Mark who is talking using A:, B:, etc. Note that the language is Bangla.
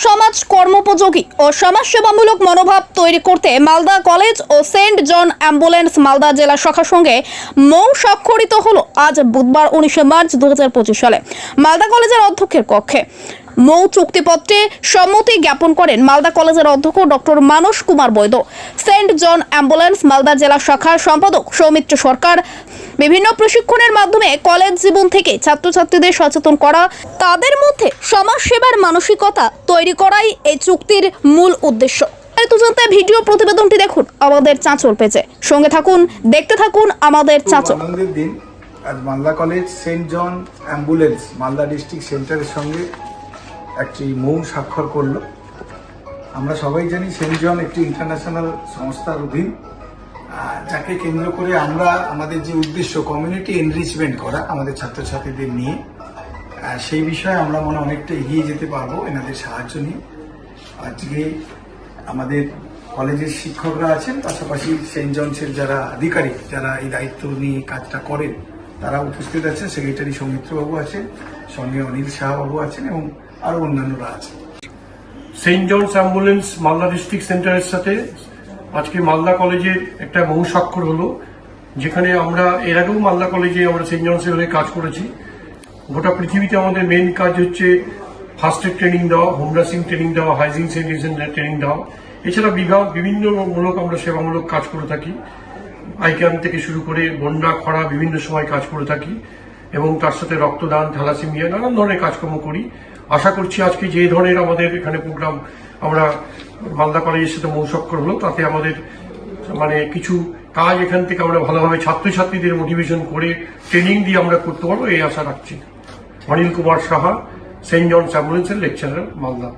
A: সমাজ কর্মোপযোগী ও সমাজসেবামূলক মনোভাব তৈরি করতে মালদা কলেজ ও সেন্ট জন অ্যাম্বুলেন্স মালদা জেলা শাখার সঙ্গে মৌ স্বাক্ষরিত হলো আজ বুধবার উনিশে মার্চ দু হাজার পঁচিশ সালে। মালদা কলেজের অধ্যক্ষের কক্ষে। মৌ চুক্তিপত্রে সম্মতি জ্ঞাপন করেন মালদা কলেজের অধ্যক্ষ doctor Manas Kumar Baidya saint John ambulance Malda জেলা শাখার সম্পাদক সৌমিত্র সরকার বিভিন্ন প্রশিক্ষণের মাধ্যমে কলেজ জীবন থেকে ছাত্রছাত্রীদের সচেতন করা তাদের মধ্যে সমাজ সেবার মানসিকতা তৈরি করাই এই চুক্তির মূল উদ্দেশ্য। জানতে ভিডিও প্রতিবেদনটি দেখুন আমাদের চাঁচল পেজে। সঙ্গে থাকুন দেখতে থাকুন আমাদের চাঁচল।
B: আনন্দের দিন। আজ Malda college saint John ambulance Malda district সেন্টারের সঙ্গে একটি মৌ স্বাক্ষর করল। আমরা সবাই জানি সেন্ট জন একটি ইন্টারন্যাশনাল সংস্থার অধীন। যাকে কেন্দ্র করে আমরা আমাদের যে উদ্দেশ্য কমিউনিটি এনরিচমেন্ট করা আমাদের ছাত্রছাত্রীদের নিয়ে সেই বিষয়ে আমরা মনে অনেকটা এগিয়ে যেতে পারব, এনাদের সাহায্য নিয়ে। আজকে আমাদের কলেজের শিক্ষকরা আছেন, পাশাপাশি সেন্ট জনসের যারা আধিকারিক, যারা এই দায়িত্ব নিয়ে কাজটা করেন, তারা উপস্থিত আছেন, সেক্রেটারি সৌমিত্রবাবু আছেন, সঙ্গে অনিল শাহবাবু আছেন এবং আরও অন্যান্যরা আছেন।
C: Saint John's ambulance Malda district সেন্টারের সাথে আজকে মালদা কলেজের একটা বহু স্বাক্ষর হলো, যেখানে আমরা এর আগেও মালদা কলেজে আমরা সেন্ট জনসের হয়ে কাজ করেছি। গোটা পৃথিবীতে আমাদের মেন কাজ হচ্ছে ফার্স্ট এড ট্রেনিং দেওয়া হোম নার্সিং ট্রেনিং দেওয়া হাইজিন স্যানিটেশন ট্রেনিং দেওয়া। এছাড়া বিভাগ বিভিন্ন মূলক আমরা সেবামূলক কাজ করে থাকি। আই ক্যাম্প থেকে শুরু করে বন্যা, খরা বিভিন্ন সময় কাজ করে থাকি এবং তার সাথে রক্তদান, থ্যালাসেমিয়া, নানান ধরনের কাজকর্ম করি। আশা করছি আজকে যে ধরনের আমাদের এখানে প্রোগ্রাম আমরা মালদা কলেজের সাথে মৌসক্কর হলো তাতে আমাদের মানে কিছু কাজ এখান থেকে আমরা ভালোভাবে ছাত্রছাত্রীদের মোটিভেশন করে ট্রেনিং দিয়ে আমরা করতে পারব, এই আশা রাখছি। অনিল কুমার সাহা সেন্ট জনস অ্যাম্বুলেন্সের লেকচারার মালদা।